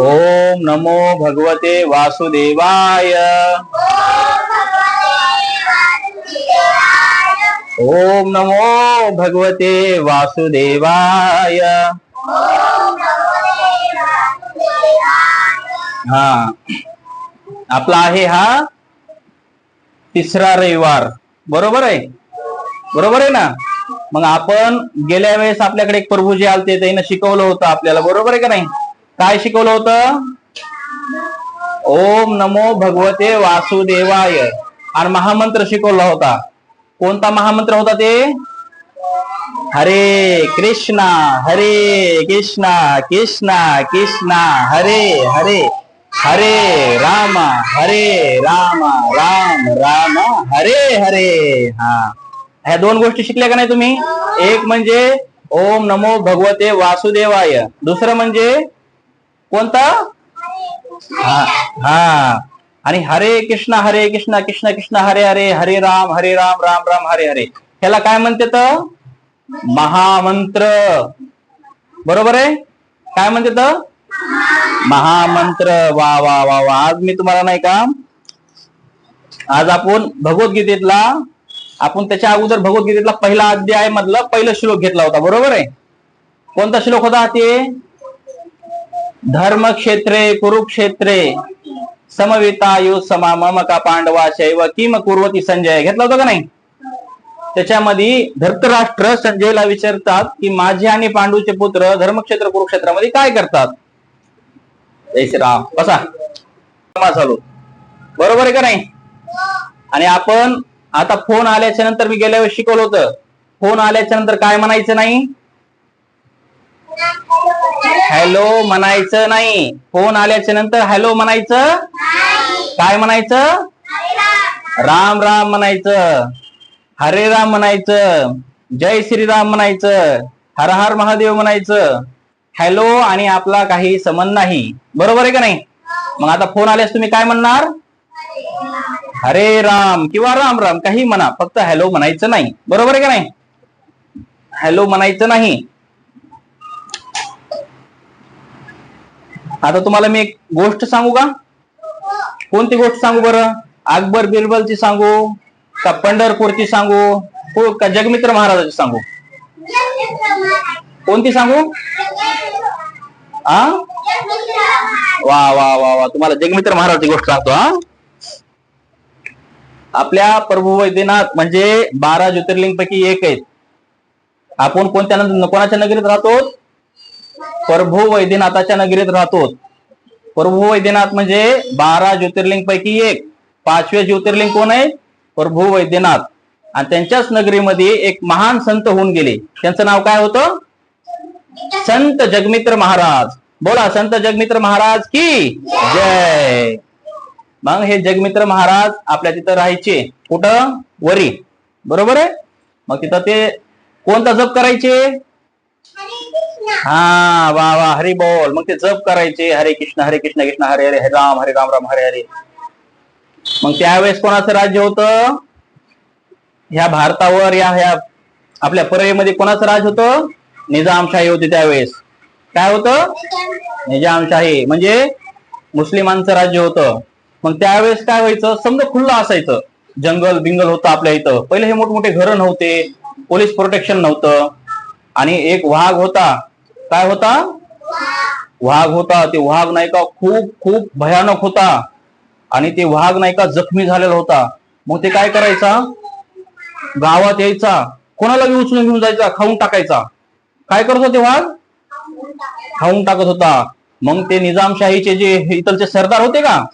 ओम नमो भगवते वासुदेवाय। ओम नमो भगवते वासुदेवाय। हा आपला आहे हा तिसरा रविवार. बरोबर आहे? बरोबर आहे ना? मग आपण गेल्या वेळेस आपल्याकडे एक प्रभूजी आलते त्यांना शिकवलं होतं आपल्याला. बरोबर आहे का नाही? काय शिकवलं होतं? ओम नमो भगवते वासुदेवाय. आणि महामंत्र शिकवला होता. कोणता महामंत्र होता ते? हरे कृष्णा हरे कृष्णा कृष्णा कृष्णा हरे हरे हरे राम हरे राम राम राम हरे हरे. हा. ह्या दोन गोष्टी शिकल्या का नाही तुम्ही? एक म्हणजे ओम नमो भगवते वासुदेवाय. दुसरं म्हणजे कोणता? हा हा. आणि हरे कृष्ण हरे कृष्ण कृष्ण कृष्ण हरे हरे हरे राम हरे राम राम राम हरे हरे. ह्याला काय म्हणते तर? महामंत्र. बरोबर आहे? काय म्हणते तर? महामंत्र. वा वा वा वा. आज मी तुम्हाला नाही का आज आपण भगवद्गीतेतला आपण त्याच्या अगोदर भगवद्गीतेतला पहिला अध्याय मधलं पहिलं श्लोक घेतला होता. बरोबर आहे? कोणता श्लोक होता ते? धर्मक्षेत्रे कुरुक्षेत्रे समवितायु समा मम का पांडवा शैव किम कुर्वती संजय. घेतला होता का नाही? त्याच्यामध्ये धृतराष्ट्र संजयला विचारतात की माझे आणि पांडूचे पुत्र धर्मक्षेत्र कुरुक्षेत्रामध्ये काय करतात? जय श्रीराम. बसा. चालू. बरोबर आहे का नाही? आणि आपण आता फोन आल्याच्यानंतर मी गेल्या वेळेस शिकवलं होतं. फोन आल्याच्यानंतर काय म्हणायचं नाही? हॅलो म्हणायचं नाही. फोन आल्याच्यानंतर हॅलो म्हणायचं? काय म्हणायचं? राम राम म्हणायचं. हरे राम म्हणायचं. जय श्रीराम म्हणायचं. हर हर महादेव म्हणायचं. हॅलो आणि आपला काही संबंध नाही. बरोबर आहे का नाही? मग आता फोन आल्यास तुम्ही काय म्हणणार? हरे राम किंवा राम राम काही म्हणा. फक्त हॅलो म्हणायचं नाही. बरोबर आहे का नाही? हॅलो म्हणायचं नाही. आता तुम्हाला मी एक गोष्ट सांगू का? कोणती गोष्ट सांगू बरं? अकबर बिरबलची सांगू का पंढरपूरची सांगू? का जगमित्र महाराजाची सांगू? कोणती सांगू? हा वा वा वा वा. तुम्हाला जगमित्र महाराजाची गोष्ट सांगतो हा? आपल्या प्रभू वैद्यनाथ म्हणजे बारा ज्योतिर्लिंग पैकी एक आहेत. आपण कोणत्या कोणाच्या नगरीत राहतो? प्रभू वैद्यनाथाच्या नगरीत राहतो प्रभू वैद्यनाथ म्हणजे बारा ज्योतिर्लिंग पैकी एक. पाचवे ज्योतिर्लिंग कोण आहे? प्रभू वैद्यनाथ. आणि त्यांच्याच नगरीमध्ये एक महान संत होऊन गेले. त्यांचं नाव काय होतं? संत जगमित्र महाराज. बोला संत जगमित्र महाराज की जय. मग हे जगमित्र महाराज आपल्या तिथं राहायचे. कुठं? वरी. बरोबर आहे? मग तिथं ते कोणता जप करायचे? हा वा वा हरी बोल. मग ते जप करायचे हरे कृष्ण हरे कृष्ण कृष्ण हरे हरे हरे राम हरे राम राम हरे हरे. मग त्यावेळेस कोणाचं राज्य होतं? ह्या भारतावर या ह्या आपल्या परळीमध्ये कोणाचं राज होतं? निजामशाही होती त्यावेळेस. काय होतं? निजामशाही. म्हणजे मुस्लिमांचं राज्य होतं. मग त्यावेळेस काय व्हायचं? समजा खुल्लं असायचं. जंगल बिंगल होतं आपल्या इथं. पहिले हे मोठमोठे घरं नव्हते. पोलीस प्रोटेक्शन नव्हतं. आणि एक वाघ होता. काय होता? वाघ होता. ते वाघ नाही का खूप खूप भयानक होता. आणि ते वाघ नाही का जखमी झालेला होता. मग ते काय करायचा? गावात यायचा. कोणाला बी उचलून घेऊन जायचा खाऊन टाकायचा. काय करत होते वाघ? खाऊन टाकत होता. मग ते निजामशाहीचे जे इतरचे सरदार होते का?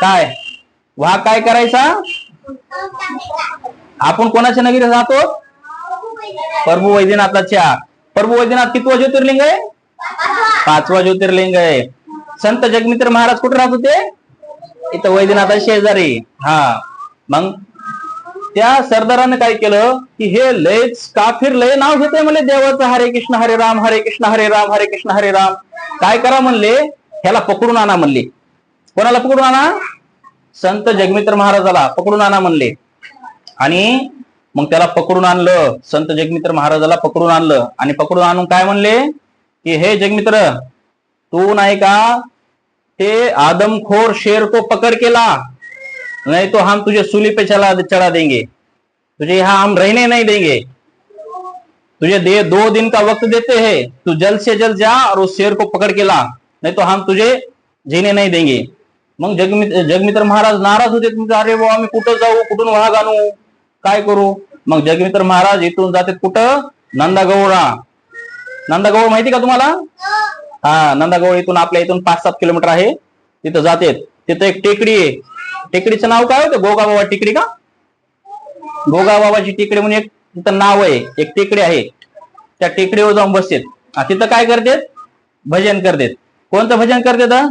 काय? वाघ काय करायचा? आपण कोणाच्या नगरीत राहतो? प्रभू वैद्यनाथाच्या. प्रभू वैद्यनाथ कितवा ज्योतिर्लिंग आहे? पाचवा ज्योतिर्लिंग आहे. संत जगमित्र महाराज कुठे राहत होते? इथं वैद्यनाथ शेजारी. हा. मग त्या सरदाराने काय केलं? की हे लयच काफिर लय नाव घेतोय म्हणले देवाचं हरे कृष्ण हरे राम हरे कृष्ण हरे राम हरे कृष्ण हरे राम. काय करा म्हणले? ह्याला पकडून आणा म्हणले. कोणाला पकडून आणा? संत जगमित्र महाराजाला पकडून आणा म्हणले. आणि मग त्याला पकडून आणलं. संत जगमित्र महाराजाला पकडून आणलं. आणि पकडून आणून काय म्हणले? की हे जगमित्र तू नाही का ते आदमखोर शेर को पकड़ केला? नाही तो हम तुझे सुली पे चला चढ़ा देंगे. तुझे यहाँ हम रहने नहीं देंगे. तुझे दे दो दिन का वक्त देते हैं. तू जल्द से जल्द जा और उस शेर को पकड़ के ला. नहीं तो हम तुझे जीने नहीं देंगे. मग जगमित्र जगमित्र महाराज नाराज होते तुमचे अरे बाबा आम्ही कुठं जाऊ? कुठून वाघ आणू? काय करू? मग जगमित्र महाराज इथून जातात कुठं? नंदागौडा. नंदागौड माहिती का तुम्हाला? हा नंदागौड इथून आपल्या इथून पाच सात किलोमीटर आहे. तिथं जाते. तिथं एक टेकडी आहे. टेकडीचं नाव काय होतं? गोगा बाबा टेकडी का? गोगा बाबाची टेकडी म्हणून एक तिथं नाव आहे. एक टेकडी आहे. त्या टेकडीवर जाऊन बसतेत. हा, तिथं काय करतेत? भजन करतेत. कोणतं भजन करते हा?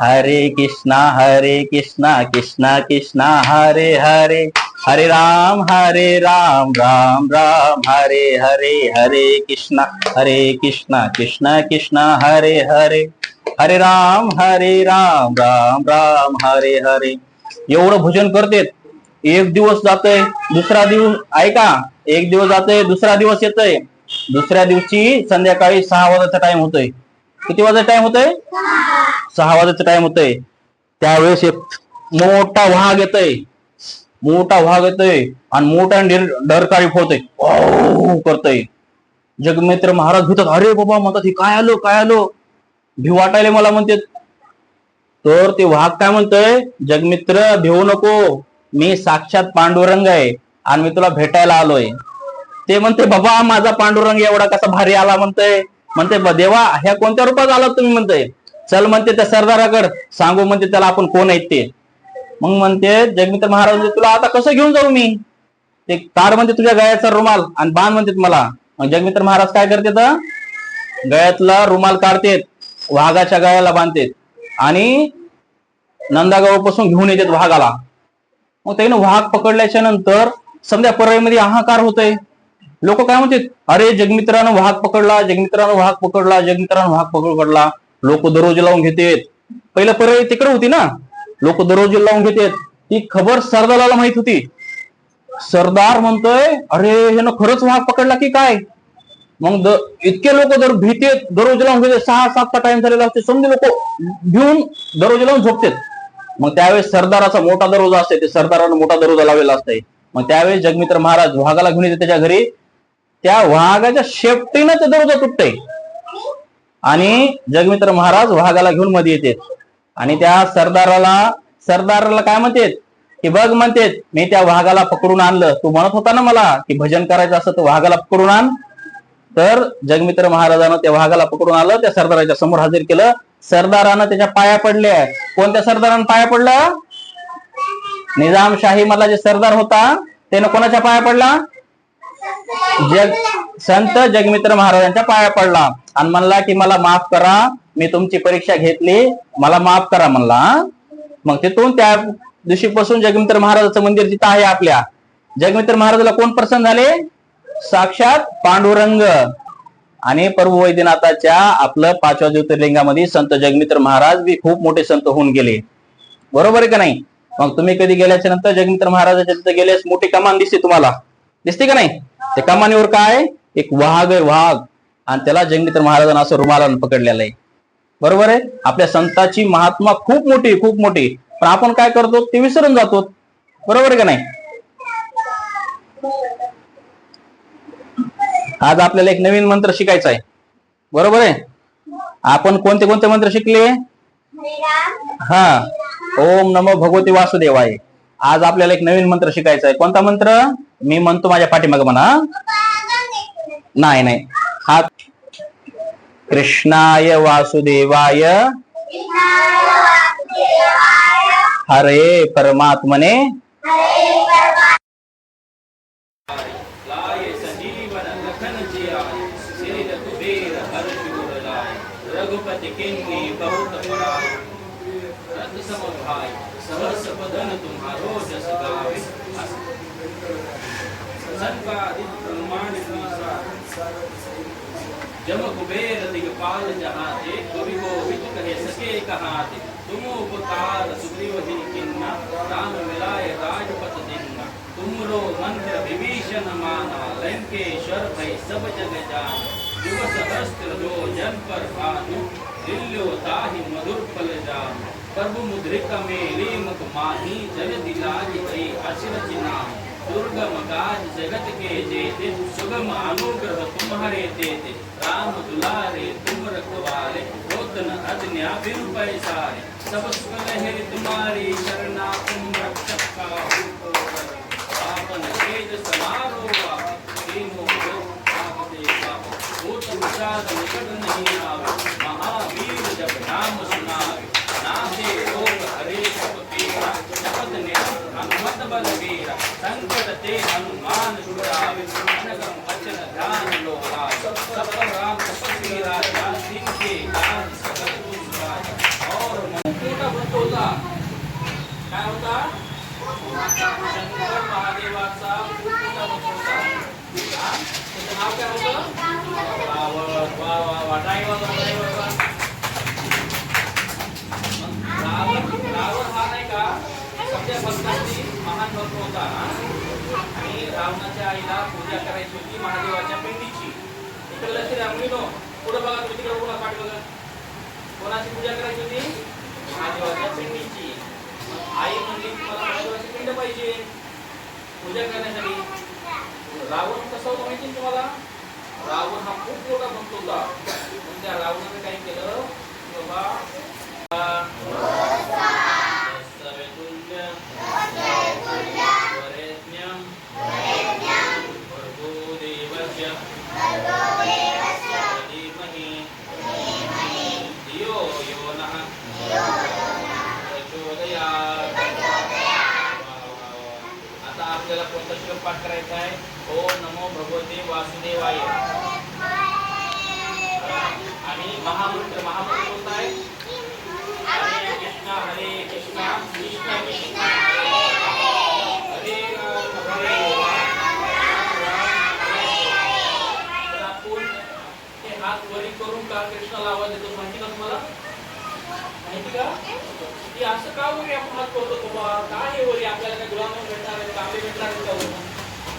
हरे कृष्णा हरे कृष्णा कृष्णा कृष्णा हरे हरे. हरे राम हरे राम राम राम. हरे हरे हरे कृष्णा हरे कृष्णा कृष्णा कृष्णा हरे हरे. हरे राम हरे राम राम राम हरे हरे. एवढं भजन करतेत. एक दिवस जातोय दुसरा दिवस ऐका एक दिवस जातोय दुसरा दिवस येतोय. दुसऱ्या दिवशी संध्याकाळी सहा वाजायचा टाइम होतोय. किती वाजायचा टाइम होतोय? सहा वाजायचा टाइम होतोय. त्यावेळेस एक मोठा वाघ येतोय. मोठा वाघ येतोय आणि मोठा डर- डरकाळी फोडतोय. औ करतोय. जगमित्र महाराज भितात अरे बाबा म्हणतात हे काय आलो? काय आलो? भी वाटायला मला म्हणते. तर ते वाघ काय म्हणतोय जगमित्र भिवू नको. मी साक्षात पांडुरंग आहे आणि मी तुला भेटायला आलोय. ते म्हणते बाबा माझा पांडुरंग एवढा कसा भारी आला म्हणतोय. म्हणते देवा ह्या कोणत्या रूपात आला तुम्ही? म्हणते. चल म्हणते त्या सरदाराकड सांगू म्हणते त्याला आपण कोण आहेत ते? मग म्हणते जगमित्र महाराज तुला आता कसं घेऊन जाऊ मी? ते तार म्हणते तुझ्या गळ्याचा रुमाल आणि बाण म्हणते मला. मग जगमित्र महाराज काय करते तर गळ्यातला रुमाल काढतेत वाघाच्या गळ्याला बांधतेत आणि नंदागावपासून घेऊन येतात वाघाला. मग त्याने वाघ पकडल्याच्या नंतर समजा परळीमध्ये हाहाकार होतोय लोक काय म्हणतात अरे जगमित्रानं वाहक पकडला जगमित्रानं वाहक पकडला जगमित्रानं वाहक पकडला. लोक दररोज लावून घेतेत. पहिलं परळी तिकडे होती ना? लोक दररोज लावून घेतेत. ती खबर सरदाराला माहीत होती. सरदार म्हणतोय अरे ह्यानं खरंच वाघ पकडला की काय? मग द- इतके लोक दर भीतेत दररोज लावून घेते सहा सातचा टाइम झालेला असते. समजे लोक भिवून दररोज लावून झोपतेत. मग त्यावेळेस सरदाराचा मोठा दरोजा असते ते सरदारानं मोठा दरोजा लावलेला असतंय. मग त्यावेळेस जगमित्र महाराज वाघाला घेऊन येते त्याच्या घरी. त्या वाघाच्या शेपटीनं ते दरोजा तुटतंय. आणि जगमित्र महाराज वाघाला घेऊन मध्ये येते आणि त्या सरदाराला सरदाराला काय म्हणतेत? की बघ म्हणतेत मी त्या वाघाला पकडून आणलं. तू म्हणत होता ना मला की भजन करायचं असं तर वाघाला पकडून आण. तर जगमित्र महाराजानं त्या वाघाला पकडून आलं त्या सरदाराच्या समोर हजर केलं. सरदारानं त्याच्या पाया पडल्या. कोणत्या सरदारानं पाया पडला? निजामशाही मधला जे सरदार होता त्यानं कोणाच्या पाया पडला? जग संत जगमित्र महाराजांच्या पाया पडला. आणि म्हणला की मला माफ करा मी तुमची परीक्षा घेतली. मला माफ करा म्हणला मग तिथून त्या दिवशीपासून जगमित्र महाराजाचं मंदिर जिथं आहे आपल्या. जगमित्र महाराजाला कोण प्रसन्न झाले? साक्षात पांडुरंग. आणि प्रभू वैद्यनाथाच्या आपलं पाचव्या ज्योतिर्लिंगामध्ये संत जगमित्र महाराज बी खूप मोठे संत होऊन गेले. बरोबर आहे का नाही? मग तुम्ही कधी गेल्याच्यानंतर जगमित्र महाराजाच्या तिथे गेल्यास मोठी कमान दिसते तुम्हाला. दिसते का नाही? त्या कमानीवर काय? एक वाघ आहे वाघ. आणि त्याला जंगीतर महाराजांना असं रुमालानं पकडलेलं आहे. बरोबर आहे? आपल्या संताची महात्मा खूप मोठी खूप मोठी पण आपण काय करतो? ते विसरून जातो. बरोबर आहे का नाही? आज आपल्याला एक नवीन मंत्र शिकायचा आहे. बरोबर आहे? आपण कोणते कोणते मंत्र शिकले? हा. ओम नमो भगवती वासुदेवाय. आज आपल्याला एक नवीन मंत्र शिकायचा आहे. कोणता मंत्र? मी म्हणतो माझ्या पाठीमाग म्हणा नाही नाही. हा. कृष्णाय वासुदेवाय हरे परमात्मने जम कुबेर दिगपाल जहाते कवि को वित कहे सके कहाते तुम उपकार सुग्रीव दिन किन्ना राम मिलाय राजपत दिन्ना तुमरो मंत्र विभीषण माना लंकेश्वर भई सब जग जान दिवस सहस्त्र जो जन पर भानु दिल्यो ताहि मधुर फल जान प्रभु मुद्रिका में मुख माही जल दिलाज भई अचिरच नाम दुर्गम जगत के जेते सुगम अनुग्रह तुम्हारे देते राम दुलारे तुम रखवारे होत अज्ञा बिन पैसारे सब सुख लहरी तुम्हारी शरणा तुम रक्षक का पावन समारोह तीनों लोक आपके भूत विषाद निकट नहीं आवे महावीर जब नाम सुनावे नासे रोग हरे सब पीरा जपत निरंतर हनुमत बल वीरा संकट ते हनुमान छुड़ावे अनगम वचन ध्यान लो लागे सब राम तपस्वी राजा दिन के काज सकल तुम राजा और मुकुट बटोला काय होता शंकर महादेवाचा मुकुट बटोला हा? त्याचं नाव काय होतं वा वा वा वा वा ड्रायव्हर ड्रायव्हर रावण रावण हा नाही का सगळ्या भक्तांची महान भक्त होता आणि रावणाच्या आईला पूजा करायची होती महादेवाच्या पिंडीची. इकडे लक्ष द्या मुलीनो पुढे बघा तुम्ही तिकडे बघा पाठ बघा. कोणाची पूजा करायची होती? महादेवाच्या पिंडीची. आई म्हणली मला महादेवाची पिंड पाहिजे. पूजा करण्यासाठी. रावण कसा होतं माहिती तुम्हाला? रावण हा खूप मोठा भक्त होता. पण त्या रावणाने काय केलं? बाबा वरेण्यं भर्गो देवस्य धीमहि धियो यो नः प्रचोदयात्. वा, वा, वा. आता आपल्याला कोणता श्लोक पाठ करायचा आहे ओम नमो भगवते वासुदेवाय आणि महामंत्र महामंत्र कोणता आहे हरे कृष्णा हरे कृष्णा कृष्ण कृष्ण हरे राम हरे राम राम राम हरे हरे. तर आपण हे हात वरी करून का कृष्णाला आवाज देतो माहिती का तुम्हाला माहिती का की असं का वरी आपण हात करतो बाबा का हे वरी आपल्याला काय गुलाम भेटणार आहे कामे भेटणार आहेत का वरून?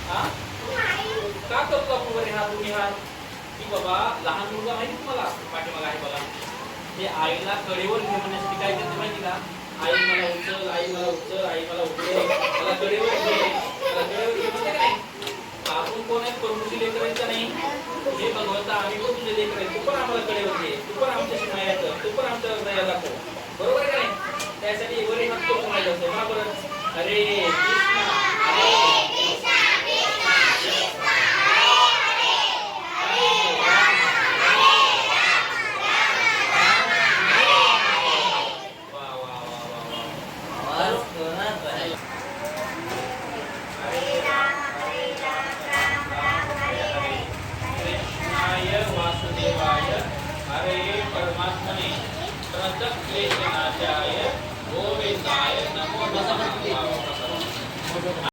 हा? का करतो आपण वरी हा तुम्ही हात? की बाबा लहान मुलगा माहिती तुम्हाला? पाठीमागा आहे बघा. हे आईला कडेवर घेण्यासाठी काय करते माहिती का? आई मला उचल आई मला उचल आई मला उचल. मला कडेवर घे. मला कडेवर घे म्हणते का आपण कोण आहे? प्रभूची लेकरांचा नाही? हे भगवंता आम्ही पण तुझे लेकर तू पण आम्हाला कडेवर घे. तू पण आमच्याशी माया तू पण आमच्या दया दाखव. बरोबर आहे का नाही? त्यासाठी वरी हात करून माहिती असते का बरं? कृष्णा.